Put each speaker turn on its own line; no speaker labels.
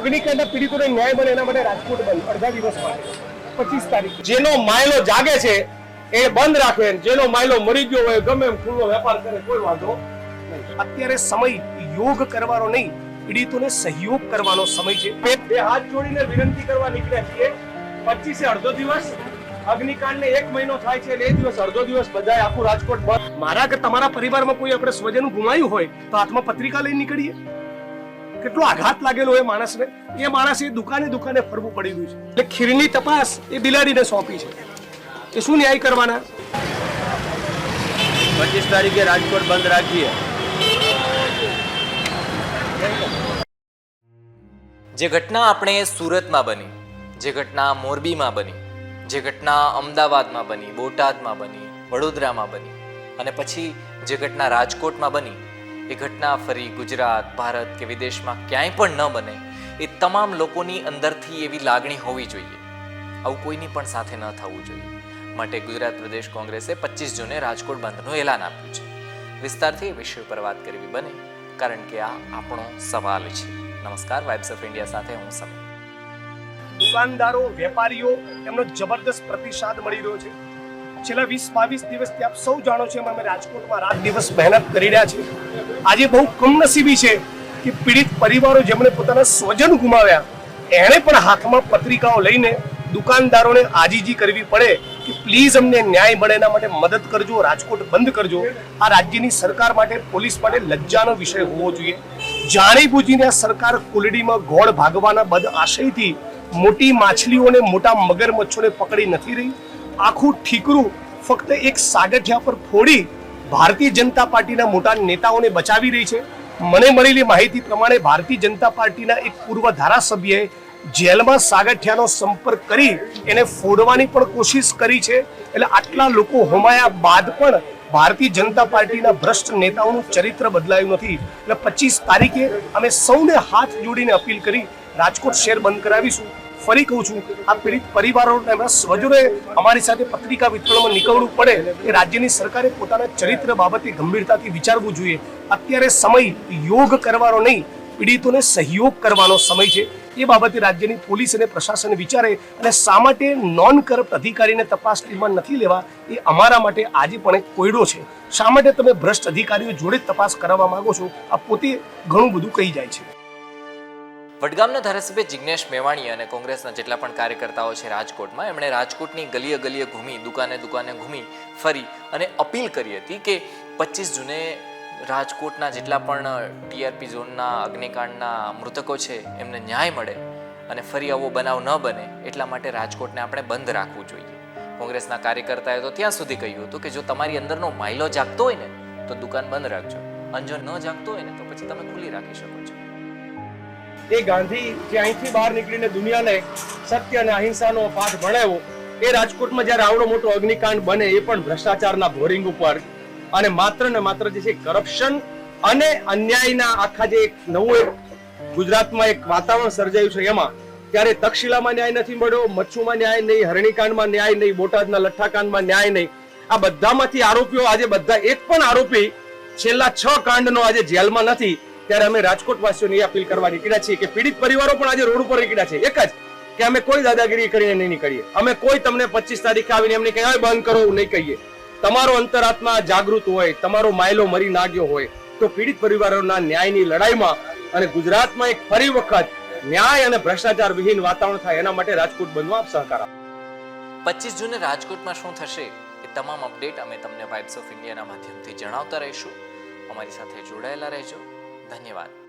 અગ્નિકાંડના પીડિતોને ન્યાય મળે એના માટે રાજકોટ બંધ. અડધા દિવસ માટે. પચીસ તારીખ. જેનો માયલો જાગે છે એ બંધ રાખે. જેનો માયલો મરી ગયો હોય ગમે એમ ખુલ્લો વેપાર કરે કોઈ વાંધો નહીં. અત્યારે સમય યોગ કરવાનો નહીં પીડિતોને સહયોગ કરવાનો સમય છે. બે હાથ જોડીને વિનંતી કરવા નીકળ્યા છીએ. પચીસે અડધો દિવસ અગ્નિકાંડને એક મહિનો થાય છે એ દિવસ અડધો દિવસ બધાય આખું રાજકોટ બંધ. મારા કે તમારા પરિવારમાં કોઈ આપણે સ્વજન ગુમાયું હોય તો હાથમાં પત્રિકા લઈ નીકળીએ. કેટલો આઘાત લાગેલો એ માણસને? એ માણસ એ દુકાને દુકાને ફરવું પડી ગયું છે. એટલે ખીરની તપાસ એ બિલાડીને સોંપી છે. એ શું ન્યાય કરવાના?
પચીસ તારીખે રાજકોટ બંધ રાખીએ.
જે ઘટના આપણે સુરતમાં બની જે ઘટના મોરબીમાં બની જે ઘટના અમદાવાદમાં બની બોટાદમાં બની વડોદરામાં બની અને પછી જે ઘટના રાજકોટમાં બની એ ઘટના ફરી ગુજરાત, ભારત કે વિદેશમાં ક્યાંય પણ ન બને, એ તમામ લોકોની અંદરથી એવી લાગણી હોવી જોઈએ. આવું કોઈની પણ સાથે ન થવું જોઈએ. માટે ગુજરાત પ્રદેશ કોંગ્રેસે પચીસ જૂને રાજકોટ બંધનું એલાન આપ્યું છે. વિસ્તારથી એ વિષય પર વાત કરવી બને, કારણ કે આ આપણો સવાલ છે. નમસ્કાર વાઇબ્સ ઓફ ઇન્ડિયા સાથે હું સમય
દુકાનદારો, વેપારીઓ, એમનો જબરદસ્ત પ્રતિસાદ મળી રહ્યો છે. છેલ્લા વીસ, બાવીસ દિવસથી આપ સૌ જાણો છો એમ અમે રાજકોટમાં રાત દિવસ મહેનત કરી રહ્યા છીએ. આજે બહુ કમનસીબી છે કે પીડિત પરિવારો જેમણે પોતાના સ્વજન ગુમાવ્યા, એણે પણ હાથમાં પત્રિકાઓ લઈને દુકાનદારોને આજીજી કરવી પડે કે પ્લીઝ અમને ન્યાય મળે, એના માટે મદદ કરજો, રાજકોટ બંધ કરજો. આ રાજ્યની સરકાર માટે પોલીસ માટે લજ્જાનો વિષય હોવો જોઈએ. જાણી બુજીને આ સરકાર કુલડીમાં ગોળ ભાગવાના બદ આશયથી મોટી માછલીઓને મોટા મગરમચ્છોને પકડી નથી રહી. આખું ઠીકરું ફક્ત એક સાગઠિયા પર ફોડી ભારતીય જનતા પાર્ટીના મોટા નેતાઓને બચાવી રહી છે. મને મળેલી માહિતી પ્રમાણે ભારતીય જનતા પાર્ટીના એક પૂર્વ ધારાસભ્યએ જેલમાં સાગઠિયાનો સંપર્ક કરી એને ફોડવાની પણ કોશિશ કરી છે. એટલે આટલા લોકો હોમાયા બાદ પણ ભારતીય જનતા પાર્ટીના ભ્રષ્ટ નેતાઓનું ચરિત્ર બદલાયું નથી. એટલે પચીસ તારીખે અમે સૌને હાથ જોડીને અપીલ કરી રાજકોટ શહેર બંધ કરાવીશું. ફરી કહું છું, આ પીડિત પરિવારો અને એમના સ્વજોને અમારી સાથે પત્રિકા વિતરણમાં નીકળવું પડે એ રાજ્યની સરકારે પોતાના ચરિત્ર બાબતે ગંભીરતાથી વિચારવું જોઈએ. અત્યારે સમય યોગ કરવાનો નહીં, પીડિતોને સહયોગ કરવાનો સમય છે. એ બાબતે રાજ્યની પોલીસ અને પ્રશાસન વિચારે અને શા માટે નોન કરપ્ટ અધિકારીને તપાસ ટીમમાં નથી લેવા એ અમારા માટે આજે પણ એક કોયડો છે. શા માટે તમે ભ્રષ્ટ અધિકારીઓ જોડે તપાસ કરાવવા માંગો છો? આ પોતે ઘણું બધું કહી જાય છે.
વડગામના ધારાસભ્ય જિજ્ઞેશ મેવાણી અને કોંગ્રેસના જેટલા પણ કાર્યકર્તાઓ છે રાજકોટમાં, એમણે રાજકોટની ગલીએ ગલીએ ઘૂમી, દુકાને દુકાને ઘૂમી, ફરી અને અપીલ કરી હતી કે પચીસ જૂને રાજકોટના જેટલા પણ ટીઆરપી ઝોનના, અગ્નિકાંડના મૃતકો છે, એમને ન્યાય મળે અને ફરી આવો બનાવ ન બને, એટલા માટે રાજકોટને આપણે બંધ રાખવું જોઈએ. કોંગ્રેસના કાર્યકર્તાએ તો ત્યાં સુધી કહ્યું હતું કે જો તમારી અંદરનો માઇલો જાગતો હોય ને, તો દુકાન બંધ રાખજો. અને જો ન જાગતો હોય ને, તો પછી તમે ખુલ્લી રાખી શકો છો.
એ ગાંધી જે અહીંથી બહાર નીકળીને દુનિયાને સત્ય અને અહિંસાનો પાઠ ભણાવ્યો, એ રાજકોટમાં જ્યારે આવડો મોટો અગ્નિકાંડ બને એ પણ ભ્રષ્ટાચારના ભોરિંગ ઉપર. અને માત્ર ને માત્ર જે છે કરપ્શન અને અન્યાયના આખા જે એક નવું એક ગુજરાતમાં એક વાતાવરણ સર્જાયું છે એમાં, ત્યારે તક્ષશિલામાં ન્યાય નથી મળ્યો, મચ્છુમાં ન્યાય નહીં, હરણીકાંડમાં ન્યાય નહીં, બોટાદના લઠ્ઠાકાંડમાં ન્યાય નહીં. આ બધામાંથી આરોપીઓ આજે બધા એક પણ આરોપી છેલ્લા છ કાંડનો આજે જેલમાં નથી. ત્યારે અમે રાજકોટ વાસીઓની અપીલ કરવા નીકળ્યા છીએ કે પીડિત પરિવારો પણ આજે રોડ ઉપર નીકળ્યા છે. એક જ કે અમે કોઈ દાદાગીરી કરીને નહીં નીકળીએ. અમે કોઈ તમને પચીસ તારીખે આવીને એમને કઈ બંધ કરો નહીં કહીએ. તમારો અંતરાત્મા જાગૃત હોય, તમારો માયલો મરી ના ગયો હોય, તો પીડિત પરિવારોના ન્યાયની લડાઈમાં અને ગુજરાતમાં એક ફરી વખત ન્યાય અને ભ્રષ્ટાચાર વિહીન વાતાવરણ થાય, એના માટે રાજકોટ બનવા સહકાર આપો.
પચીસ જૂને રાજકોટમાં શું થશે એ તમામ અપડેટ અમે તમને વાઇબ્સ ઓફ ઇન્ડિયાના માધ્યમથી જણાવતા રહીશું. અમારી સાથે જોડાયેલા રહેજો. ધન્યવાદ